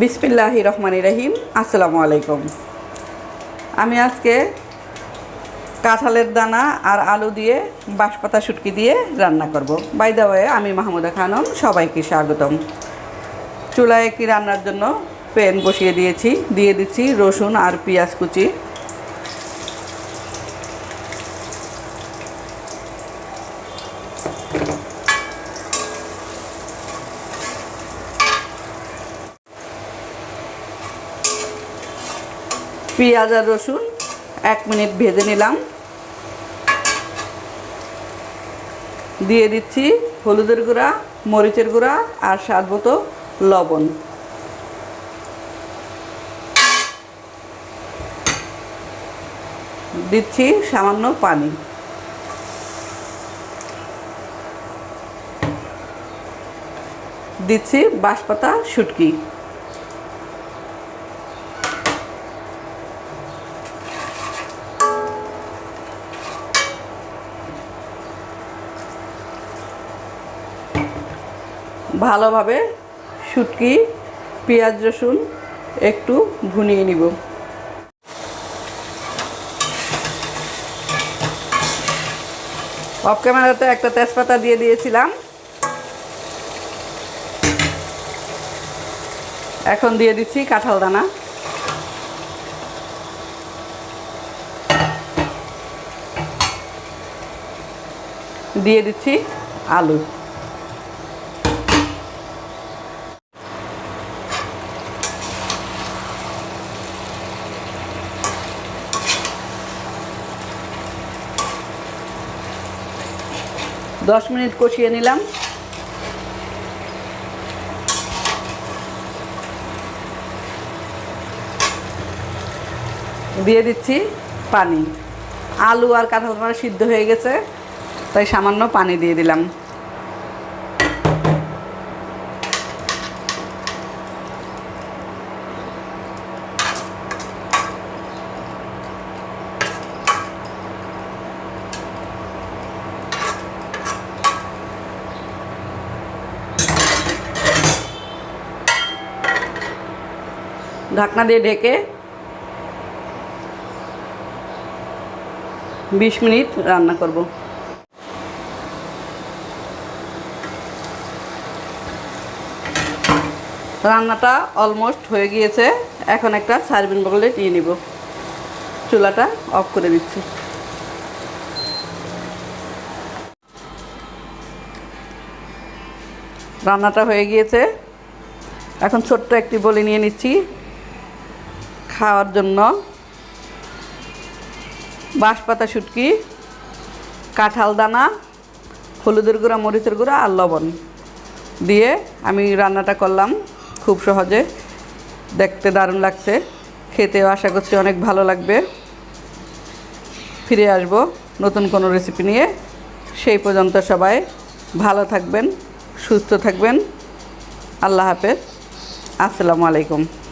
বিসমিল্লাহি রহমানি রহিম, আসসালামু আলাইকুম। আমি আজকে কাঁঠালের দানা আর আলু দিয়ে বাঁশপাতা শুটকি দিয়ে রান্না করব। বাই দা ওয়ে আমি মাহমুদা খানম, সবাইকে স্বাগতম। চুলায় কি রান্নার জন্য প্যান বসিয়ে দিয়েছি, দিয়ে দিচ্ছি রসুন আর পেঁয়াজ কুচি। পেঁয়াজ আর রসুন এক মিনিট ভেজে নিলাম। দিয়ে দিচ্ছি হলুদের গুঁড়া, মরিচের গুঁড়া আর স্বাদ মতো লবণ। দিচ্ছি সামান্য পানি। দিচ্ছি বাঁশপাতা শুটকি। ভালোভাবে শুটকি, পেঁয়াজ রসুন একটু ভুনিয়ে নিব। অফ ক্যামেরাতে একটা তেজপাতা দিয়ে দিয়েছিলাম। এখন দিয়ে দিচ্ছি কাঁঠাল দানা। দিয়ে দিচ্ছি আলু। দশ মিনিট কষিয়ে নিলাম। দিয়ে দিচ্ছি পানি। আলু আর কাঁঠাল সিদ্ধ হয়ে গেছে, তাই সামান্য পানি দিয়ে দিলাম। ঢাকনা দিয়ে ঢেকে বিশ মিনিট রান্না করব। রান্নাটা অলমোস্ট হয়ে গিয়েছে। এখন একটা সার্ভিং বগলে নিয়ে নিব। চুলাটা অফ করে দিচ্ছি। রান্নাটা হয়ে গিয়েছে। এখন ছোট্ট একটি বলে নিয়ে নিচ্ছি। খাওয়ার জন্য বাঁশপাতা শুটকি, কাঁঠাল দানা, হলুদের গুঁড়া, মরিচের গুঁড়া আর লবণ দিয়ে আমি রান্নাটা করলাম খুব সহজে। দেখতে দারুণ লাগছে। খেতেও আশা করছি অনেক ভালো লাগবে। ফিরে আসব নতুন কোনো রেসিপি নিয়ে। সেই পর্যন্ত সবাই ভালো থাকবেন, সুস্থ থাকবেন। আল্লাহ হাফেজ। আসসালামু আলাইকুম।